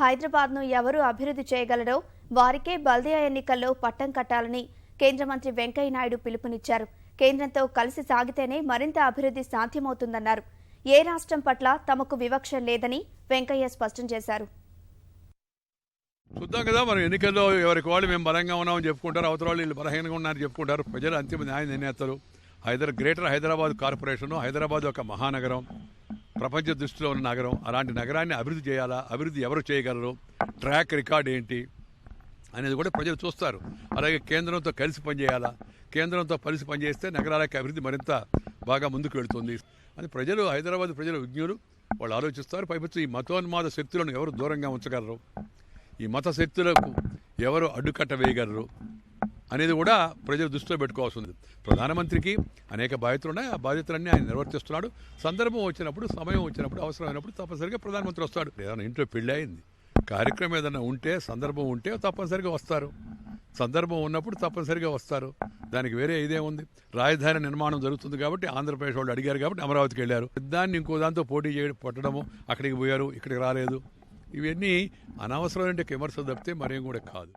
హైదరాబాద్ను ఎవరు అభివృద్ధి చేయగలరో వారికే బల్దియా ఎన్నికల్లో పట్టం కట్టాలని కేంద్ర మంత్రి వెంకయ్యనాయుడు పిలుపునిచ్చారు. కేంద్రంతో కలిసి సాగితేనే మరింత అభివృద్ధి సాధ్యమవుతుందన్నారు. ఏ రాష్ట్రం పట్ల తమకు వివక్ష లేదని వెంకయ్య స్పష్టం చేశారు. చూద్దాం కదా మనం ఎన్నికల్లో ఎవరికి వాళ్ళు మేము బలంగా ఉన్నామని చెప్పుకుంటారు అవతల వాళ్ళు వీళ్ళు బలహీనంగా ఉన్నారని చెప్పుకుంటారు. ప్రజలు అంతిమ న్యాయ నిర్ణేతలు హైదరా గ్రేటర్ హైదరాబాద్ కార్పొరేషన్ హైదరాబాద్ ఒక మహానగరం. ప్రపంచ దృష్టిలో ఉన్న నగరం. అలాంటి నగరాన్ని అభివృద్ధి చేయాలా? అభివృద్ధి ఎవరు చేయగలరు? ట్రాక్ రికార్డ్ ఏంటి? అనేది కూడా ప్రజలు చూస్తారు. అలాగే కేంద్రంతో కలిసి పనిచేయాలా? కేంద్రంతో కలిసి పనిచేస్తే నగరాలకి అభివృద్ధి మరింత బాగా ముందుకు వెళుతుంది. అని ప్రజలు హైదరాబాద్ ప్రజలు విజ్ఞులు వాళ్ళు ఆలోచిస్తారు. పైపచ్చు ఈ మతోన్మాద శక్తులను ఎవరు దూరంగా ఉంచగలరు? ఈ మత శక్తులకు ఎవరు అడ్డుకట్ట వేయగలరు? అనేది కూడా ప్రజలు దృష్టిలో పెట్టుకోవాల్సి ఉంది. ప్రధానమంత్రికి అనేక బాధ్యతలు ఉన్నాయి. ఆ బాధ్యతలన్నీ ఆయన నిర్వర్తిస్తున్నాడు. సందర్భం వచ్చినప్పుడు సమయం వచ్చినప్పుడు అవసరమైనప్పుడు తప్పనిసరిగా ప్రధానమంత్రి వస్తాడు. ఏదైనా ఇంట్లో పెళ్ళి అయింది. కార్యక్రమం ఏదైనా ఉంటే సందర్భం ఉంటే తప్పనిసరిగా వస్తారు. సందర్భం ఉన్నప్పుడు తప్పనిసరిగా వస్తారు. దానికి వేరే ఇదే ఉంది. రాజధాని నిర్మాణం జరుగుతుంది కాబట్టి ఆంధ్రప్రదేశ్ వాళ్ళు అడిగారు కాబట్టి అమరావతికి వెళ్ళారు. దాన్ని ఇంకో దాంతో పోటీ చేయడం పట్టడము అక్కడికి పోయారు ఇక్కడికి రాలేదు. ఇవన్నీ అనవసరమైన విమర్శలు తప్పితే మరేం కూడా కాదు.